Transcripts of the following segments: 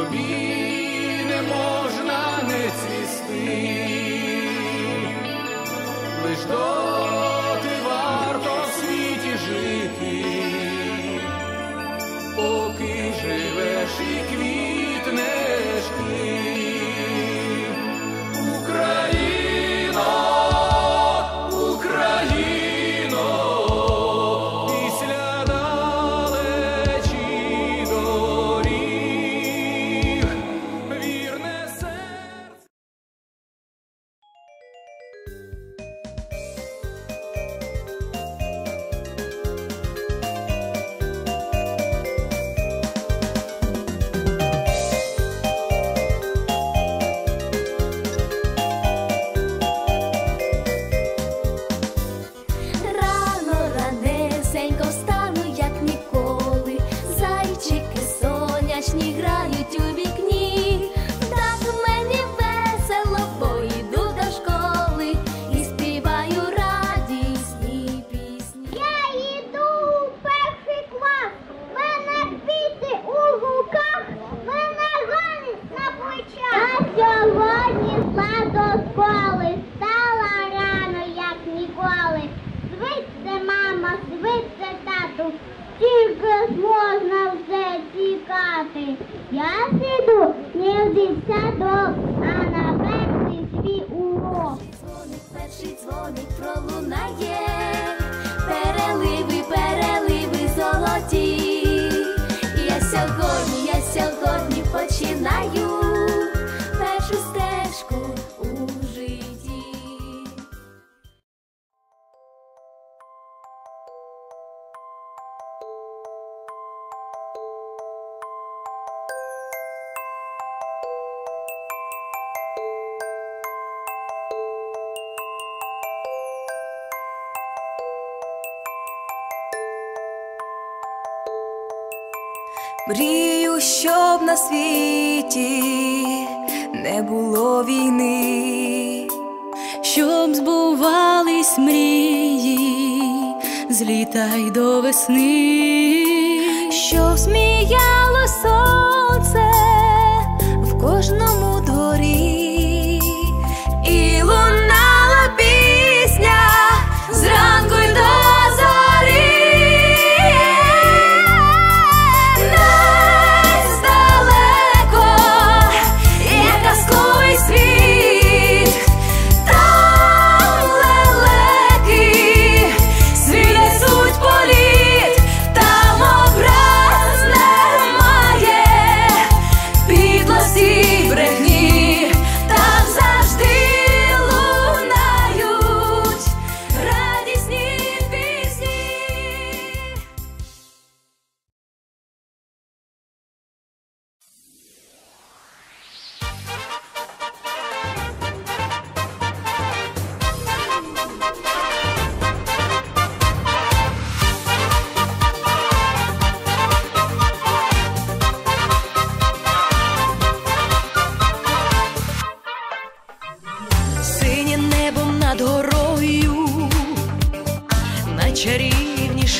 Тобі не можна не цвісти, лиш доти тікати. Я сиду не в дитсадок, а на перший свій урок. Перший дзвоник Мрію, щоб на світі не було війни, щоб збувались мрії з літа й до весни, щоб сміяло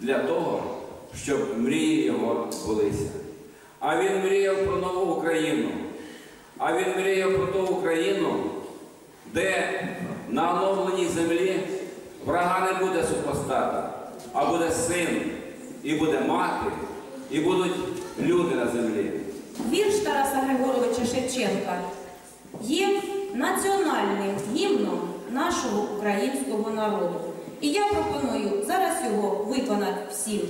для того, щоб мрії його збулися. А він мріяв про нову Україну. А він мріяв про ту Україну, де на оновленій землі врага не буде супостата, а буде син, і буде мати, і будуть люди на землі. Вірш Тараса Григоровича Шевченка є національним гімном нашого українського народу. І я пропоную зараз його виконати всім.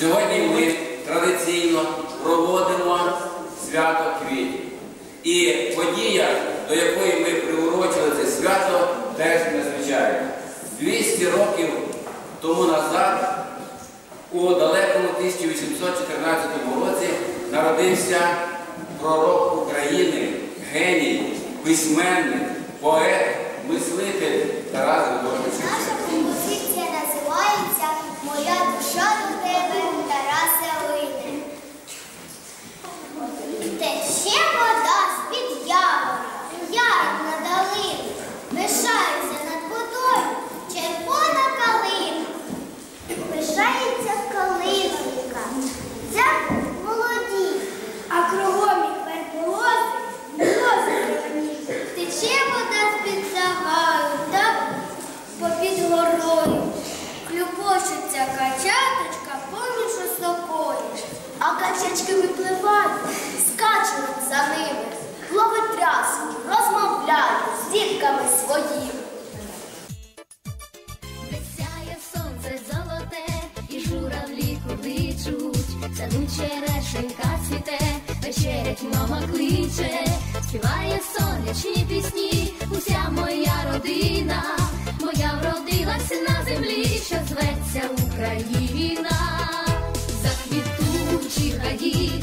Сьогодні ми традиційно проводимо свято квітів. І подія, до якої ми приурочили це свято, теж незвичайна. 200 років тому назад, у далекому 1814 році, народився пророк України, геній, письменник, поет, мислитель Тарас Григорович співає пісні, уся моя родина, моя вродилась на землі, що зветься Україна, заквітучі гаї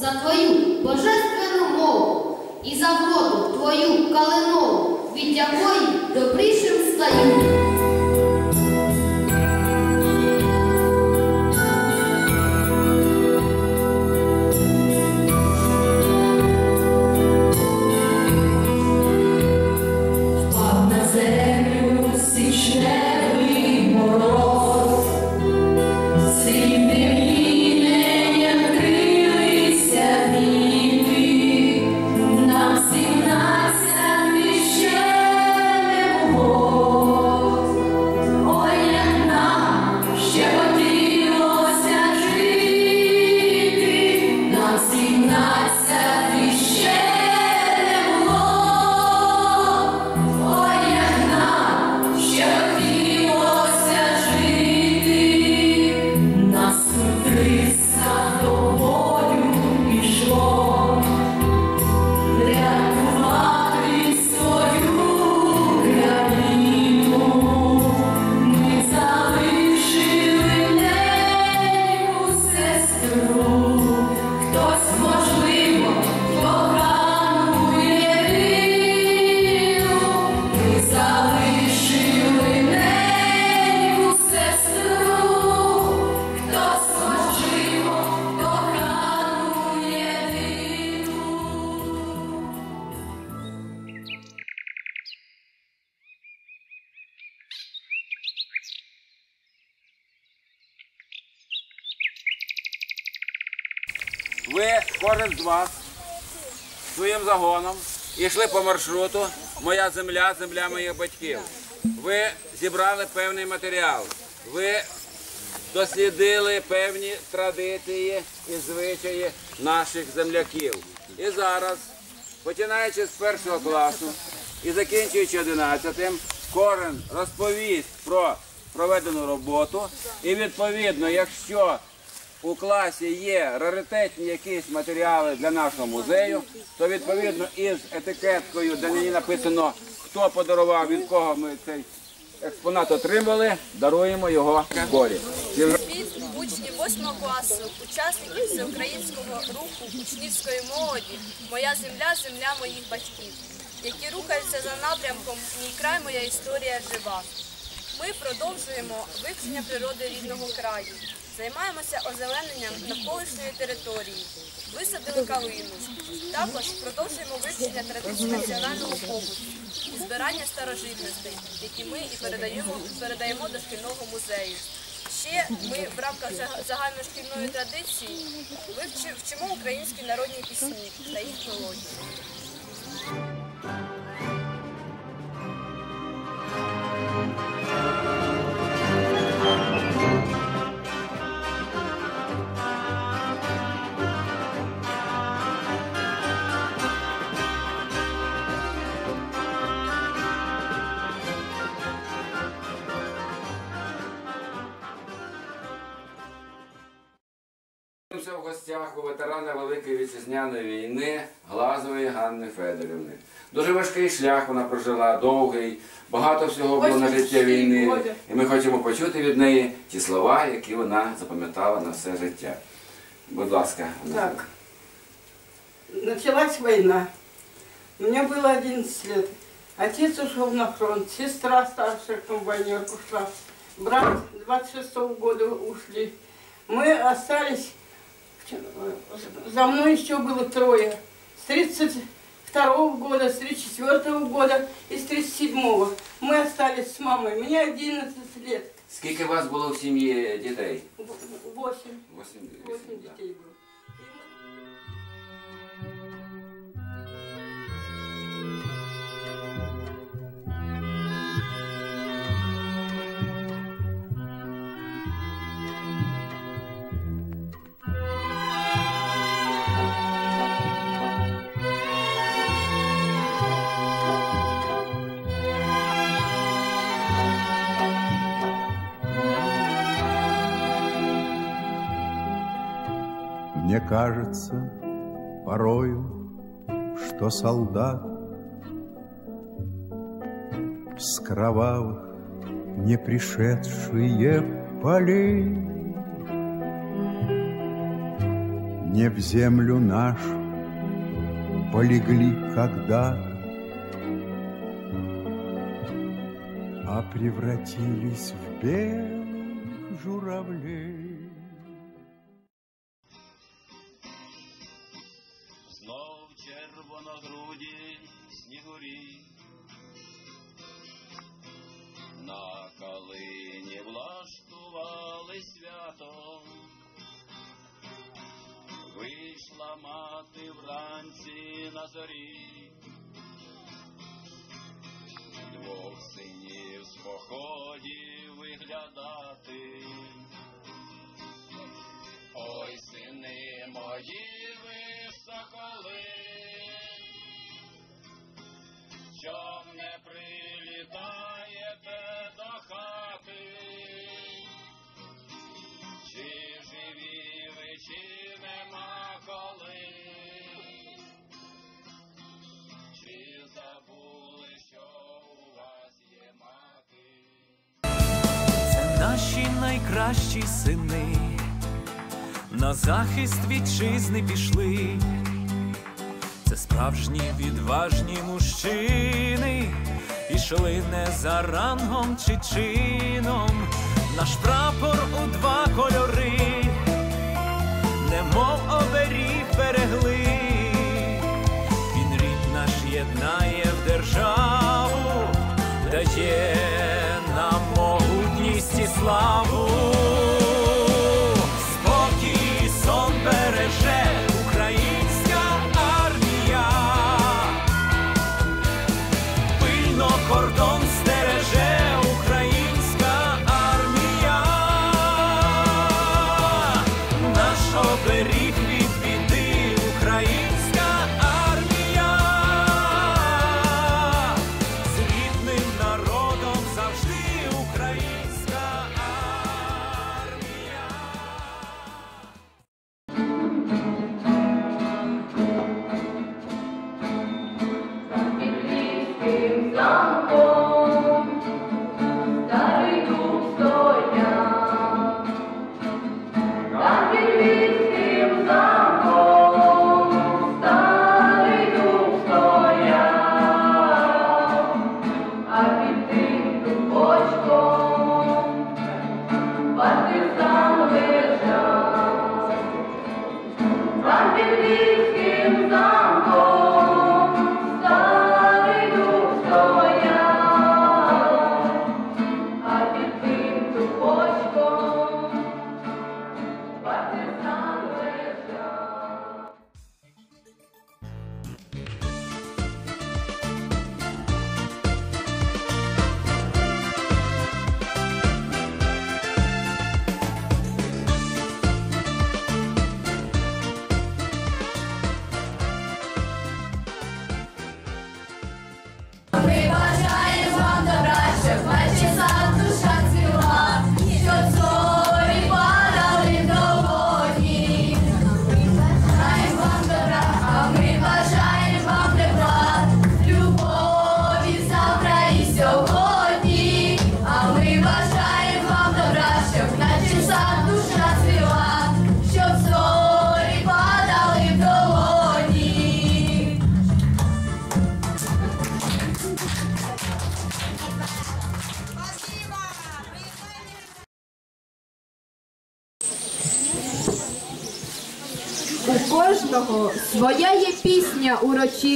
за твою божественну мову і за вроду твою калинову, від якої добрішим стаю. Кожен з вас, своїм загоном йшли по маршруту Моя земля, земля моїх батьків. Ви зібрали певний матеріал. Ви дослідили певні традиції і звичаї наших земляків. І зараз, починаючи з першого класу і закінчуючи одинадцятим, кожен розповість про проведену роботу. І відповідно, якщо у класі є раритетні якісь матеріали для нашого музею, то відповідно із етикеткою, де ній написано, хто подарував, від кого ми цей експонат отримали, даруємо його. Від учнів 8 класу, учасників всеукраїнського руху учнівської молоді Моя земля, земля моїх батьків, які рухаються за напрямком Мій край, моя історія жива. Ми продовжуємо вивчення природи рідного краю, займаємося озелененням навколишньої території, висадили калину. Також продовжуємо вивчення традицій національного побуту і збирання старожитностей, які ми і передаємо, передаємо до шкільного музею. Ще ми в рамках загальношкільної традиції вивчи- вчимо українські народні пісні та їх мелодії. Ветерана Великої вітчизняної війни Глазової Ганни Федорівни. Дуже важкий шлях вона прожила, довгий, багато всього було на життя війни. І ми хочемо почути від неї ті слова, які вона запам'ятала на все життя. Будь ласка, Так. Началась война. Мне было 11 лет. Отец ушел на фронт, сестра старшая комбайнерка ушла. Брат 26 года ушли. Мы остались, за мной еще было трое. С 32 года, с 34 года и с 37 Мы остались с мамой. Мне 11 лет. Скільки у вас було в сім'ї дітей? В- Восемь. Восім. Восемь да. детей было. Кажется порою, что солдат С кровавых не пришедшие полей Не в землю нашу полегли когда А превратились в белых найкращі сини, на захист вітчизни пішли. Це справжні відважні мужчини, пішли не за рангом чи чином. Наш прапор у два кольори, немов оберіг берегли. Він рід наш єднає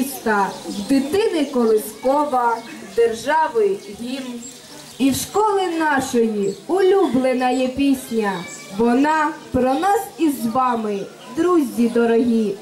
урочиста, в дитини колискова, держави гімн. І в школи нашої улюблена є пісня. Вона про нас із вами, друзі дорогі.